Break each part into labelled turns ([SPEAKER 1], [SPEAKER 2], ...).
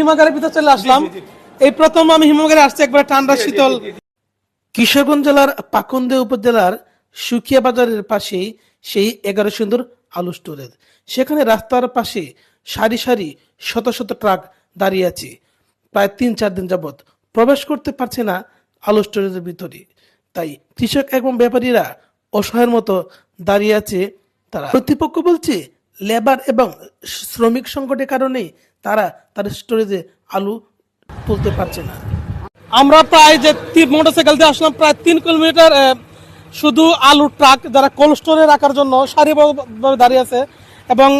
[SPEAKER 1] হিমাগারের ভিতরে চলে আসলাম। এই প্রথম আমি হিমাগারে আসছি একবার ঠান্ডা শীতল। কিশোরগঞ্জ জেলার পাকুন্দে উপজেলার সুকিয়া বাজারের পাশেই সেই এগারো সুন্দর আলু স্টোরেজ সেখানে রাস্তার পাশে সারি সারি শত শত ট্রাক দাঁড়িয়ে আছে। প্রায় তিন চার দিন যাবত প্রবেশ করতে পারছে না আলু স্টোরেজের ভিতরে। তাই কৃষক এবং ব্যাপারীরা অসহায়ের মতো দাঁড়িয়ে আছে তারা। কর্তৃপক্ষ বলছে লেবার এবং শ্রমিক সংকটের কারণে তারা তাদের স্টোরেজে আলু তুলতে পারছে না। আমরা প্রায় যে মোটরসাইকেল দিয়ে আসলাম প্রায় তিন কিলোমিটার শুধু আলু ট্রাক যারা কোল্ড স্টোরে রাখার জন্য সারিবদ্ধভাবে দাঁড়িয়ে আছে এবং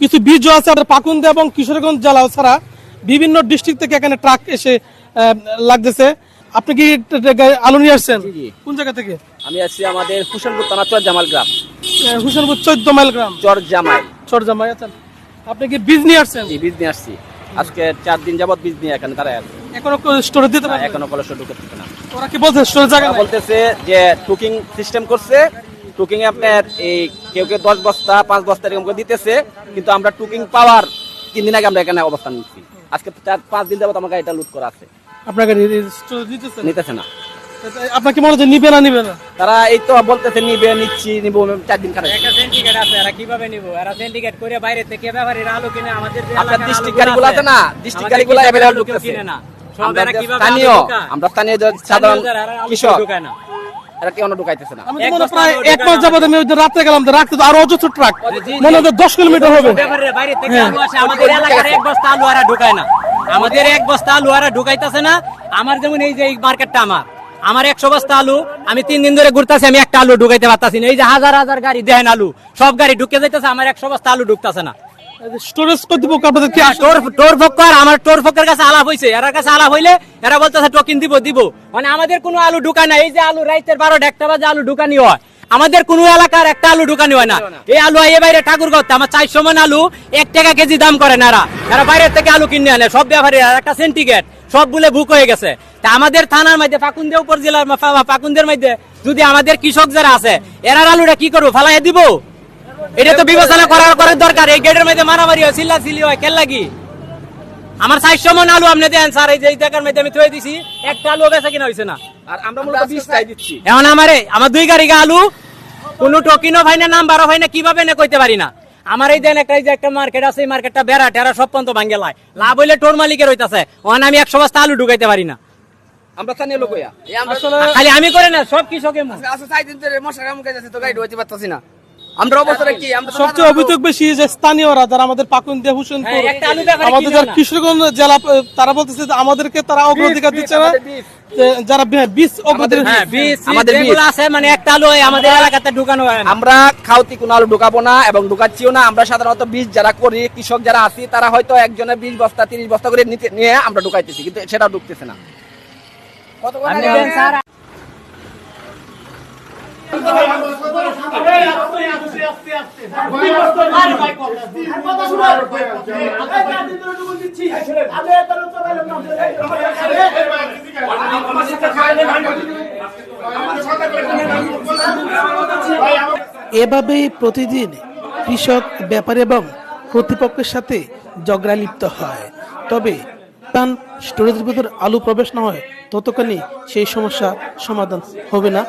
[SPEAKER 1] কিছু বীজও আছে আমাদের পাকুন্দা এবং কিশোরগঞ্জ জেলা ছাড়া বিভিন্ন ডিস্ট্রিক্ট থেকে এখানে ট্রাক এসে লাগতেছে। আপনি কি আলু নিয়ে আসছেন? কোন জায়গা থেকে?
[SPEAKER 2] আমি আসছি আমাদের হুসেনপুর থানা চর জামাল গ্রাম।
[SPEAKER 1] হুসেনপুর চোদ্দ মাইল গ্রাম।
[SPEAKER 2] চর জামাই
[SPEAKER 1] চরজামাই আছেন আপনি কি বীজ নিয়ে আসছেন?
[SPEAKER 2] জি বীজ নিয়ে আসছি। আজকে চার দিন যাবত বীজ নিয়ে এখানে তারা
[SPEAKER 1] এখনও স্টোরে দিতে পারবেন
[SPEAKER 2] এখনও কলেজ না।
[SPEAKER 1] ওরা কি বলছে স্টোরে জায়গা
[SPEAKER 2] বলতেছে যে টুকিং সিস্টেম করছে। টুকিং এ আপনার এই কেউ কেউ দশ বস্তা পাঁচ বস্তা এরকম করে দিতেছে কিন্তু আমরা টুকিং পাওয়ার তিন দিন আগে আমরা এখানে অবস্থান নিচ্ছি। আজকে চার পাঁচ দিন যাবত আমার গাড়িটা লুট করা আছে।
[SPEAKER 1] আপনাকে স্টোরে দিতেছেন
[SPEAKER 2] নিতেছে না।
[SPEAKER 1] আপনার কি মনে হচ্ছে নিবে না নিবে না?
[SPEAKER 2] তারা এই তো বলতেছে নিবে নিচ্ছি নিবো চার দিন খারাপ।
[SPEAKER 3] একটা সিন্ডিকেট আছে এরা কীভাবে নিব? এরা সিন্ডিকেট করে বাইরে থেকে ব্যাপারীরা আলু কিনে আমাদের যে
[SPEAKER 2] আপনার ডিস্ট্রিক্ট গাড়িগুলো আছে না? ডিস্ট্রিক্ট গাড়িগুলো ঢুকতেছে।
[SPEAKER 3] কিনে না। সব এরা কীভাবে
[SPEAKER 2] স্থানীয় আমরা স্থানীয় যে সাধারণ কৃষক
[SPEAKER 3] না।
[SPEAKER 2] এরা কেউ ঢুকাইতেছে না।
[SPEAKER 3] এক
[SPEAKER 1] তো
[SPEAKER 3] বস্তা
[SPEAKER 1] প্রায় এক মাস যাবত আমি রাত্রে গেলাম রাখতে তো আরও অজস্র ট্রাক মনে হয় দশ কিলোমিটার হবে।
[SPEAKER 3] বাইরে থেকে। আলু আসে আমাদের এলাকার এক বস্তা আলু এরা ঢুকায় না। আমাদের এক বস্তা আলু এরা ঢুকাইতেছে না। আমার যেমন এই যে এই মার্কেটটা আমার। আমার একশো বস্তা আলু আমি তিন দিন ধরে ঘুরতেছি আমি একটা আলু ঢুকাইতে পারতাছি না। এই যে হাজার হাজার গাড়ি দেখেন আলু সব গাড়ি ঢুকে যাইতেছে আমার একশো বস্তা আলু ঢুকতেছে না।
[SPEAKER 1] স্টোরেজ কর্তৃপক্ষ আপনাদের কি
[SPEAKER 3] টোর টোর ফক্কর আমার টোর ফক্কের কাছে আলাপ হইছে। এর কাছে আলাপ হইলে এরা বলতেছে টোকিন দিব দিব। মানে আমাদের কোনো আলু ঢুকায় না এই যে আলু রাইতের বারো একটা বাজে আলু ঢুকানি হয়। আমাদের কোন এলাকার একটা আলু ঢুকানি হয় না। এই আলু আইয়ে বাইরে ঠাকুর করতে আমার চারশো মন আলু এক টাকা কেজি দাম করে না এরা। এরা বাইরের থেকে আলু কিনে আনে। সব ব্যাপারে একটা সেন্টিগেট সব বলে বুক হয়ে গেছে। তা আমাদের থানার মধ্যে পাকুন্দে উপর জেলার মা- পাকুন্দের মধ্যে যদি আমাদের কৃষক যারা আছে এরার আলুটা কি করব ফালাই দিব? এটা তো বিবেচনা করার করার দরকার। এই গেটের মধ্যে মারামারি হয় চিল্লা চিল্লি হয় কেন লাগি? আমার চারশো মন আলু আপনি দেন স্যার এই যে এই জায়গার মধ্যে আমি থয়ে দিছি একটা আলু বেচা কিনা হয়েছে না।
[SPEAKER 2] আর আমরা মূলত বীজটাই দিচ্ছি।
[SPEAKER 3] এখন আমারে আমার দুই গাড়ি আলু কোনো টোকিনও ভাই না নাম্বারও ভাই না কীভাবে না কইতে পারি না? আমার এই দেন একটা এই যে একটা মার্কেট আছে এই মার্কেটটা বেড়া টেরা সব পর্যন্ত ভাঙ্গে লাই। লাভ হইলে টোর মালিকের হইতাছে। ওখানে আমি একশো বস্তা আলু ঢুকাইতে পারি না।
[SPEAKER 2] আমরা স্থানীয় লোক
[SPEAKER 3] খালি আমি করে না সব কৃষকের।
[SPEAKER 2] আচ্ছা মশা খাইতেছে তো গাড়ি ঢুকাইতে পারতাছি না। আমরা অবস্থা কি? আমরা
[SPEAKER 1] সবচেয়ে অভিযোগ বেশি যে স্থানীয়রা যারা আমাদের পাকুন্দে হুসেনপুর
[SPEAKER 3] হ্যাঁ, একটা আলু ব্যাপারে
[SPEAKER 1] আমাদের যারা
[SPEAKER 3] না।
[SPEAKER 1] জেলা তারা বলতেছে যে আমাদেরকে তারা অগ্রাধিকার দিচ্ছে না।
[SPEAKER 2] আমাদের বীজ।
[SPEAKER 1] যে যারা বীজ অগ্রাধিকার
[SPEAKER 3] হ্যাঁ
[SPEAKER 2] আমাদের
[SPEAKER 3] আছে মানে একটা আলু আমাদের এলাকাতে ঢুকানো হয়
[SPEAKER 2] আমরা খাওতি কোনো আলু ঢুকাবো না এবং ঢুকাচ্ছিও না। আমরা সাধারণত বীজ যারা করি কৃষক যারা আছি তারা হয়তো একজনের বিশ বস্তা তিরিশ বস্তা করে নিতে নিয়ে আমরা ঢুকাইতেছি কিন্তু সেটা ঢুকতেছে না।
[SPEAKER 1] এভাবেই প্রতিদিন কৃষক, ব্যাপার এবং কর্তৃপক্ষের সাথে ঝগড়া লিপ্ত হয়। তবে টান স্টোরেজের ভিতর আলু প্রবেশ না হয় ততক্ষণই সেই সমস্যা সমাধান হবে না।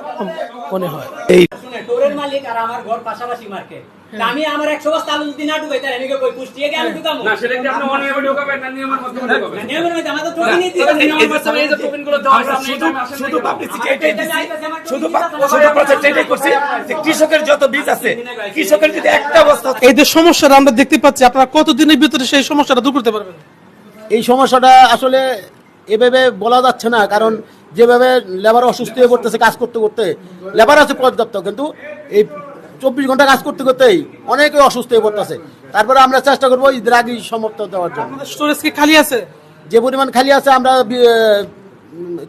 [SPEAKER 1] মনে হয়। এই
[SPEAKER 3] টোরের মালিক আর আমার ঘর পাশাপাশি মার্কেট। আমি আমার একশো বস্তা আলু যদি না ঢুকাই তাহলে কই পুষ্টিয়ে গিয়ে আলু ঢুকামো
[SPEAKER 4] না সেটা কি আপনি অনিয়মে ঢোকাবেন না নিয়মের মাধ্যমে ঢোকাবেন?
[SPEAKER 3] নিয়মের মধ্যে আমাদের টোকেন নিতে
[SPEAKER 4] এই যে এই যে টোকেনগুলো দেওয়া হয়েছে, আপনি এই টাইমে আসেন
[SPEAKER 5] শুধু পাবলিসিটি এটাই শুধু শুধু প্রচার এটাই করছি যে কৃষকের যত বীজ আছে কৃষকের যদি একটা অবস্থা
[SPEAKER 1] এই যে সমস্যাটা আমরা দেখতে পাচ্ছি আপনারা কতদিনের ভিতরে সেই সমস্যাটা দূর করতে পারবেন?
[SPEAKER 6] এই সমস্যাটা আসলে এভাবে বলা যাচ্ছে না কারণ যেভাবে লেবার অসুস্থ হয়ে পড়তেছে কাজ করতে করতে লেবার আছে পর্যাপ্ত কিন্তু এই চব্বিশ ঘণ্টা কাজ করতে করতেই অনেকে অসুস্থ হয়ে পড়তেছে। তারপরে আমরা চেষ্টা করব ঈদের আগে সমাপ্ত দেওয়ার জন্য।
[SPEAKER 1] স্টোরেজ কি খালি আছে?
[SPEAKER 6] যে পরিমাণ খালি আছে আমরা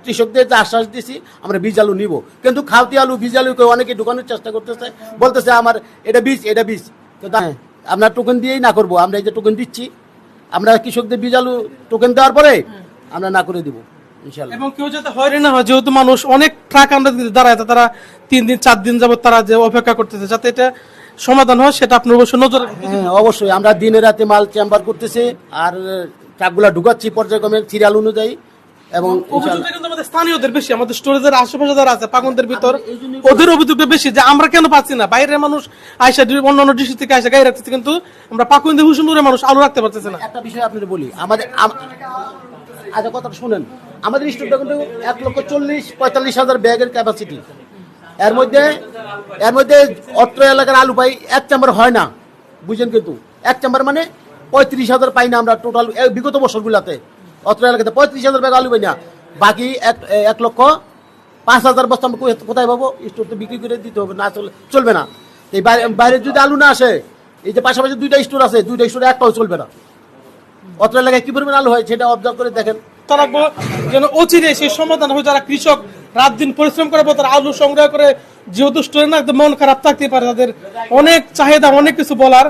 [SPEAKER 6] কৃষকদের যে আশ্বাস দিছি আমরা বীজ আলু নিব। কিন্তু খাওতি আলু বীজ আলু কেউ অনেকে ঢুকানোর চেষ্টা করতেছে বলতেছে আমার এটা বীজ এটা বীজ। হ্যাঁ, আমরা টোকেন দিয়েই না করব আমরা এই যে টোকেন দিচ্ছি আমরা কৃষকদের বীজ আলু টোকেন দেওয়ার পরে আমরা না করে দিব
[SPEAKER 1] এবং কেউ যাতে হয়রানি না হয় যেহেতু মানুষ অনেক ট্রাক আমরা দাঁড়ায় তারা তিন দিন চার দিন যাবত তারা যে অপেক্ষা করতেছে যাতে এটা সমাধান হয় সেটা আপনার অবশ্যই নজর
[SPEAKER 6] হ্যাঁ অবশ্যই। আমরা দিনে রাতে মাল চেম্বার করতেছি আর ট্রাকগুলা ঢুকাচ্ছি পর্যায়ক্রমে সিরিয়াল অনুযায়ী। এবং
[SPEAKER 1] স্থানীয়দের বেশি আমাদের স্টোরেজের আশেপাশে যারা আছে পাগনদের ভিতর ওদের অভিযোগটা বেশি যে আমরা কেন পাচ্ছি না? বাইরের মানুষ আয়সা অন্য অন্য ডিস্ট্রিক্ট থেকে আয়সা গাড়ি রাখতেছে কিন্তু আমরা পাকুন্দে হুসুমপুরের মানুষ আলু রাখতে পারতেছে না।
[SPEAKER 6] একটা বিষয় আপনাদের বলি আমাদের আচ্ছা কথাটা শুনেন। আমাদের স্টোরটা কিন্তু এক লক্ষ চল্লিশ, পঁয়তাল্লিশ হাজার ব্যাগের ক্যাপাসিটি এর মধ্যে এর মধ্যে অত্র এলাকার আলু পাই এক চাম্বার হয় না। বুঝেন কিন্তু, এক চাম্বার মানে পঁয়ত্রিশ হাজার পাই না আমরা টোটাল বিগত বছরগুলাতে। অত্র এলাকাতে পঁয়ত্রিশ হাজার ব্যাগ আলু পাই না। বাকি এক এক লক্ষ পাঁচ হাজার বস্তা আমরা কোথায়- পাবো? স্টোর তো বিক্রি করে দিতে হবে, না চলে চলবে না। এই বাইরে যদি আলু না আসে, এই যে পাশাপাশি দুইটা স্টোর আছে, দুইটা স্টোরে একটাও চলবে না। অত্র এলাকায় কি পরিমাণ আলু হয় সেটা অবজার্ভ করে দেখেন।
[SPEAKER 1] তারা যেন অচিরে সেই সমাধান হয় যারা কৃষক রাত দিন পরিশ্রম করে তারা আলু সংগ্রহ করে যেহেতু স্টোরে না মন খারাপ থাকতে পারে তাদের অনেক চাহিদা অনেক কিছু বলার।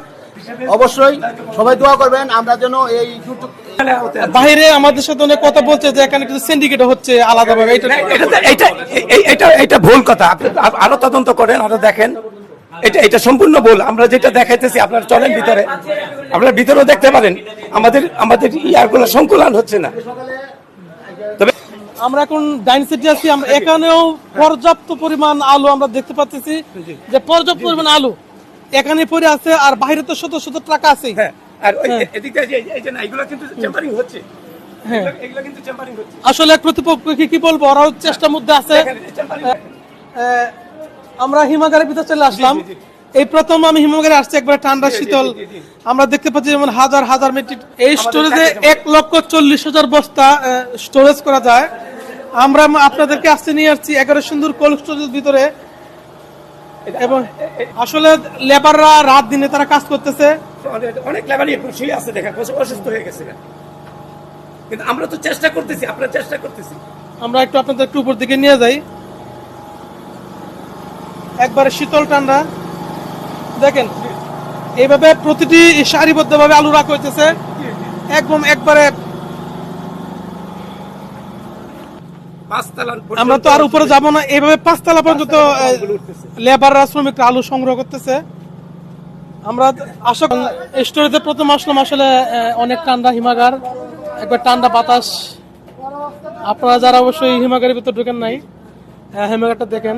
[SPEAKER 6] অবশ্যই সবাই দোয়া করবেন আমরা যেন এই
[SPEAKER 1] বাইরে আমাদের সাথে অনেক কথা বলছে যে এখানে কিছু সিন্ডিকেট হচ্ছে আলাদাভাবে এটা
[SPEAKER 5] এটা এটা ভুল কথা। আপনি আরও তদন্ত করেন আরও দেখেন। এটা এটা সম্পূর্ণ ভুল। আমরা যেটা দেখাইতেছি আপনারা চলেন ভিতরে। আপনারা ভিতরেও দেখতে পারেন। আমাদের আমাদের ইয়ারগুলো সংকুলন হচ্ছে না। তবে
[SPEAKER 1] আমরা এখন ডাইন সিটি আছি। আমরা এখানেও পর্যাপ্ত পরিমাণ আলু আমরা দেখতে পাচ্ছি যে পর্যাপ্ত পরিমাণ আলু এখানে পড়ে আছে আর বাইরে তো শত শত টাকা আছে
[SPEAKER 5] হ্যাঁ আর ওই এদিক দিয়ে যে- এই যে না এগুলো কিন্তু চেম্বারিং হচ্ছে।
[SPEAKER 1] হ্যাঁ।
[SPEAKER 5] এগুলো- এগুলো কিন্তু চেম্বারিং হচ্ছে।
[SPEAKER 1] আসলে কর্তৃপক্ষকে কি বলব? ওরাও চেষ্টার মধ্যে আছে। আমরা হিমাগারের ভিতরে চলে আসলাম। এই প্রথম আমি হিমাগারে আসছি একবার ঠান্ডা শীতল। আমরা দেখতে পাচ্ছি যেমন হাজার হাজার মেট্রিক এই স্টোরেজে এক লক্ষ চল্লিশ হাজার বস্তা স্টোরেজ করা যায়। আমরা আপনাদেরকে আসতে নিয়ে আসছি এগারো সুন্দর কোল্ড স্টোরেজের ভিতরে। এবং আসলে লেবাররা রাত দিনে তারা কাজ করতেছে।
[SPEAKER 5] অনেক- লেবারই এখন শুয়ে আছে বসে- অসুস্থ হয়ে গেছে কিন্তু আমরা তো চেষ্টা করতেছি আপনারা চেষ্টা করতেছি।
[SPEAKER 1] আমরা একটু আপনাদের একটু উপর দিকে নিয়ে যাই। একবারে শীতল ঠান্ডা দেখেন এইভাবে প্রতিটি সারিবদ্ধভাবে আলু রাখা হইতেছে। একদম একবারে আমরা তো আর উপরে যাব না। এইভাবে পাঁচতলা পর্যন্ত লেবাররা শ্রমিকরা আলু সংগ্রহ করতেছে। আমরা আশা স্টোরেজে প্রথম আসলাম আসলে অনেক ঠান্ডা হিমাগার একবার ঠান্ডা বাতাস। আপনারা যারা অবশ্যই হিমাগারের ভিতর ঢুকেন নাই হিমাগারটা দেখেন।